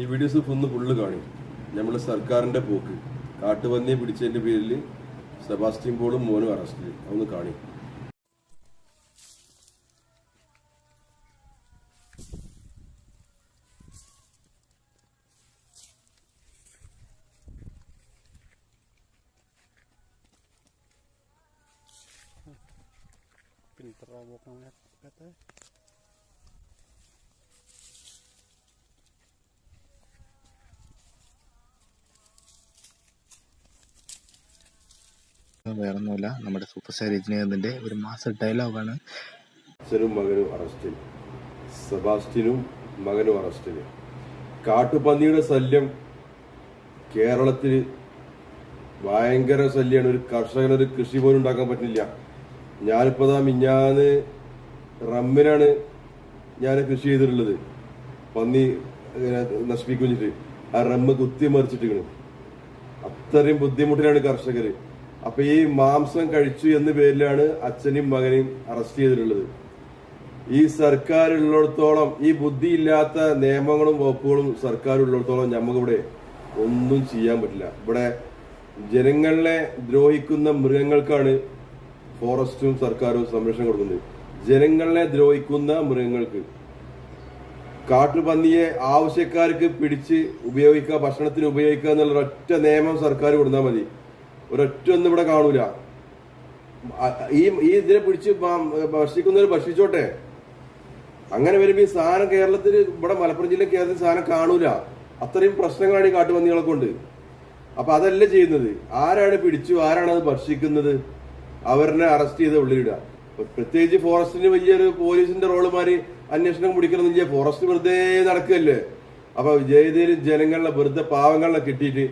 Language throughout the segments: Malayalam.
ഈ വീഡിയോസ് ഒന്ന് ഫുള്ള് കാണും. നമ്മൾ സർക്കാരിന്റെ പോക്ക്. കാട്ടുപന്നിയെ പിടിച്ചതിന്റെ പേരിൽ സെബാസ്റ്റ്യൻ പോളും മോനും അറസ്റ്റിൽ അതൊന്ന് കാണി. Pinter ngeliat. വേറൊന്നുമില്ല. നമ്മുടെ സൂപ്പർ സ്റ്റാർ രജനീകാന്തിന്റെ ഒരു മാസ ഡയലോഗാണ് അച്ഛനും മകനും അറസ്റ്റിൽ. സെബാസ്റ്റ്യനും മകനും അറസ്റ്റിൽ. കാട്ടുപന്നിയുടെ ശല്യം കേരളത്തിൽ ഭയങ്കര ശല്യമാണ് ഒരു കർഷകനൊരു കൃഷി പോലും ഉണ്ടാക്കാൻ പറ്റില്ല. ഞാനിപ്പോ ദാ മിഞ്ഞാന്ന് റമ്മിനാണ് ഞാൻ കൃഷി ചെയ്തിട്ടുള്ളത്. പന്നി നശിപ്പിക്കുന്നിട്ട് ആ റമ്മ് കുത്തി മറിച്ചിട്ടിരിക്കണം. അത്രയും ബുദ്ധിമുട്ടിലാണ് കർഷകര്. അപ്പൊ ഈ മാംസം കഴിച്ചു എന്ന പേരിലാണ് അച്ഛനെയും മകനെയും അറസ്റ്റ് ചെയ്തിട്ടുള്ളത്. ഈ സർക്കാർ ഉള്ളിടത്തോളം ഈ ബുദ്ധിയില്ലാത്ത നിയമങ്ങളും വകുപ്പുകളും സർക്കാർ ഉള്ളിടത്തോളം നമുക്കിവിടെ ഒന്നും ചെയ്യാൻ പറ്റില്ല. ഇവിടെ ജനങ്ങളെ ദ്രോഹിക്കുന്ന മൃഗങ്ങൾക്കാണ് ഫോറസ്റ്റും സർക്കാരും സംരക്ഷണം കൊടുക്കുന്നത്. ജനങ്ങളെ ദ്രോഹിക്കുന്ന മൃഗങ്ങൾക്ക് കാട്ടുപന്നിയെ ആവശ്യക്കാർക്ക് പിടിച്ച് ഉപയോഗിക്കുക ഭക്ഷണത്തിന് ഉപയോഗിക്കുക എന്നുള്ള ഒറ്റ നിയമം സർക്കാർ കൊടുത്താൽ മതി. ഒരൊറ്റ ഒന്നും ഇവിടെ കാണൂല. ഈ ഈ ഇതിനെ പിടിച്ച് ഭക്ഷിക്കുന്നവർ ഭക്ഷിച്ചോട്ടെ. അങ്ങനെ വരുമ്പോ ഈ സാധനം കേരളത്തിൽ ഇവിടെ മലപ്പുറം ജില്ല കേരളത്തിൽ സാധനം കാണൂല. അത്രയും പ്രശ്നങ്ങളാണ് ഈ കാട്ടുപന്നികളെ കൊണ്ട് അപ്പൊ അതല്ല ചെയ്യുന്നത്? ആരാണ് പിടിച്ചു ആരാണ് അത് ഭക്ഷിക്കുന്നത്? അവരെ അറസ്റ്റ് ചെയ്ത് ഉള്ളിലിടുക. പ്രത്യേകിച്ച് ഫോറസ്റ്റിന് വലിയൊരു പോലീസിന്റെ റോളുമാര് അന്വേഷണം പിടിക്കണം ഇല്ല ഫോറസ്റ്റ് വെറുതെ നടക്കുകയല്ലേ അപ്പൊ ജയതയിൽ ജനങ്ങളെ വെറുതെ പാവങ്ങളെ കിട്ടിയിട്ട്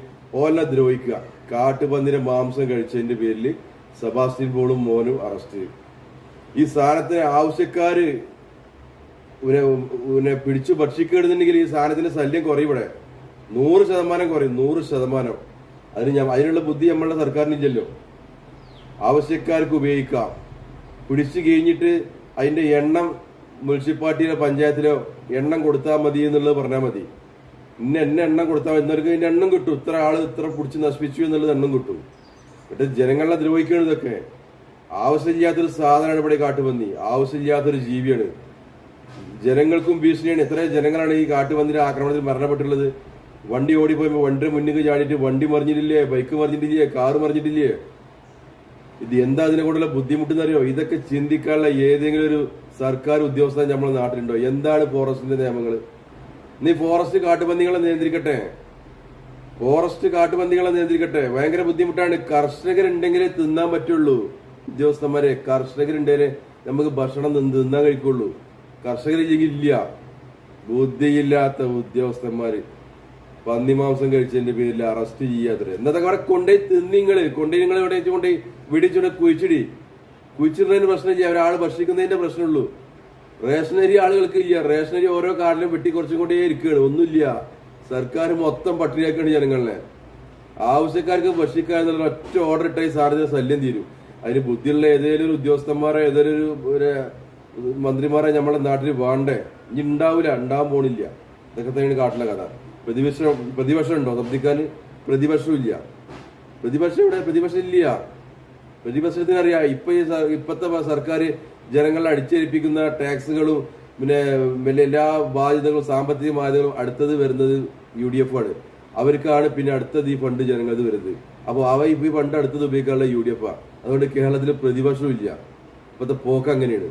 ഓല ദ്രോഹിക്കുക. കാട്ടുപന്നിന്റെ മാംസം കഴിച്ചതിന്റെ പേരിൽ സെബാസ്റ്റ്യൻ പോളും മോനും അറസ്റ്റ് ചെയ്തു ഈ സാധനത്തിന് ആവശ്യക്കാര് ഇവനെ പിടിച്ചു ഭക്ഷിക്കണമെന്നുണ്ടെങ്കിൽ ഈ സാധനത്തിന്റെ ശല്യം കുറയും ഇവിടെ. നൂറ് ശതമാനം കുറയും നൂറ് ശതമാനം. അതിന് ഞാൻ അതിനുള്ള ബുദ്ധി നമ്മളുടെ സർക്കാരിനില്ലല്ലോ. ആവശ്യക്കാർക്ക് ഉപയോഗിക്കാം. പിടിച്ചു കഴിഞ്ഞിട്ട് അതിന്റെ എണ്ണം മുനിസിപ്പാലിറ്റിയിലോ പഞ്ചായത്തിലോ എണ്ണം കൊടുത്താൽ മതി എന്നുള്ളത് പറഞ്ഞാൽ മതി. ഇന്ന എന്നെ എണ്ണം കൊടുത്താൽ എന്നവർക്ക് ഇതിന്റെ എണ്ണം കിട്ടും. ഇത്ര ആൾ ഇത്ര പിടിച്ച് നശിപ്പിച്ചു എന്നുള്ളത് എണ്ണം കിട്ടും. എന്നിട്ട് ജനങ്ങളെ ദ്രോഹിക്കണം ഇതൊക്കെ. ആവശ്യമില്ലാത്തൊരു സാധനമാണ് ഇവിടെ കാട്ടുപന്നി കാട്ടുപന്നി. ആവശ്യമില്ലാത്തൊരു ജീവിയാണ്. ജനങ്ങൾക്കും ഭീഷണിയാണ്. എത്ര ജനങ്ങളാണ് ഈ കാട്ടുപന്നിയുടെ ആക്രമണത്തിൽ മരണപ്പെട്ടുള്ളത് വണ്ടി ഓടിപ്പോയപ്പോൾ വണ്ടി മുന്നിൽ ചാടിയിട്ട് വണ്ടി മറിഞ്ഞിട്ടില്ലേ? ബൈക്ക് മറിഞ്ഞിട്ടില്ലേ? കാർ മറിഞ്ഞിട്ടില്ലേ? ഇത് എന്താ അതിനെ കൊണ്ടുള്ള ബുദ്ധിമുട്ടെന്നറിയോ ഇതൊക്കെ ചിന്തിക്കാനുള്ള ഏതെങ്കിലും ഒരു സർക്കാർ ഉദ്യോഗസ്ഥൻ നമ്മുടെ നാട്ടിലുണ്ടോ? എന്താണ് ഫോറസ്റ്റിന്റെ നിയമങ്ങൾ നീ ഫോറസ്റ്റ് കാട്ടുപന്നികളെ നിയന്ത്രിക്കട്ടെ. ഫോറസ്റ്റ് കാട്ടുപന്നികളെ നിയന്ത്രിക്കട്ടെ. ഭയങ്കര ബുദ്ധിമുട്ടാണ്. കർഷകരുണ്ടെങ്കിലേ തിന്നാൻ പറ്റുള്ളൂ. ഉദ്യോഗസ്ഥന്മാരെ കർഷകരുണ്ടെങ്കിലേ നമുക്ക് ഭക്ഷണം തിന്നാൻ കഴിക്കുള്ളൂ. കർഷകരില്ലെങ്കിൽ ഇല്ല. ബുദ്ധിയില്ലാത്ത ഉദ്യോഗസ്ഥന്മാര്. പന്നിമാംസം കഴിച്ചതിന്റെ പേരിൽ അറസ്റ്റ് ചെയ്യാത്തത് എന്നതൊക്കെ അവിടെ കൊണ്ടുപോയി തിന്നിങ്ങൾ കൊണ്ടുപോയി നിങ്ങൾ എവിടെ കൊണ്ടുപോയി വെടിച്ചുകൊണ്ട് കുഴിച്ചിടി. കുഴിച്ചിടുന്നതിന് പ്രശ്നമില്ല ഒരാൾ ഭക്ഷിക്കുന്നതിന്റെ പ്രശ്നമുള്ളൂ. റേഷനരി ആളുകൾക്ക് ഇല്ല. റേഷനരി ഓരോ കാർഡിലും വെട്ടി കുറച്ചും കൂടി ഇരിക്കുകയാണ്. ഒന്നുമില്ല. സർക്കാർ മൊത്തം പട്ടിണിയാക്കാണ് ജനങ്ങളെ. ആവശ്യക്കാർക്ക് ഭക്ഷിക്കാൻ എന്നുള്ള ഒറ്റ ഓർഡർ ഇട്ടായി സാറിന് ശല്യം തീരും. അതിന് ബുദ്ധിയുള്ള ഏതെങ്കിലും ഒരു ഉദ്യോഗസ്ഥന്മാരെ ഏതൊരു മന്ത്രിമാരെ നമ്മുടെ നാട്ടിൽ വേണ്ടേ? ഇനി ഉണ്ടാവില്ല ഉണ്ടാവാൻ പോണില്ല. ഇതൊക്കെ തന്നെയാണ് കാട്ടിലെ കഥ. പ്രതിപക്ഷം പ്രതിപക്ഷം ഉണ്ടോ? ശബ്ദിക്കാൻ പ്രതിപക്ഷം ഇല്ല. പ്രതിപക്ഷം ഇവിടെ പ്രതിപക്ഷം ഇല്ല. പ്രതിപക്ഷത്തിനറിയാം ഇപ്പൊ ഈ ഇപ്പത്തെ സർക്കാർ ജനങ്ങളെ അടിച്ചേൽപ്പിക്കുന്ന ടാക്സുകളും പിന്നെ പിന്നെ എല്ലാ ബാധ്യതകളും സാമ്പത്തിക ബാധ്യതകളും അടുത്തത് വരുന്നത് യു ഡി എഫ് ആണ്. അവർക്കാണ് പിന്നെ അടുത്തത് ഈ ഫണ്ട് ജനങ്ങൾക്ക് വരുന്നത്. അപ്പോൾ അവ ഇപ്പൊ ഈ ഫണ്ട് അടുത്തത് ഉപയോഗിക്കാനുള്ള യു ഡി എഫ് ആണ് അതുകൊണ്ട് കേരളത്തിൽ പ്രതിപക്ഷവും ഇല്ല. ഇപ്പോഴത്തെ പോക്ക് അങ്ങനെയാണ്.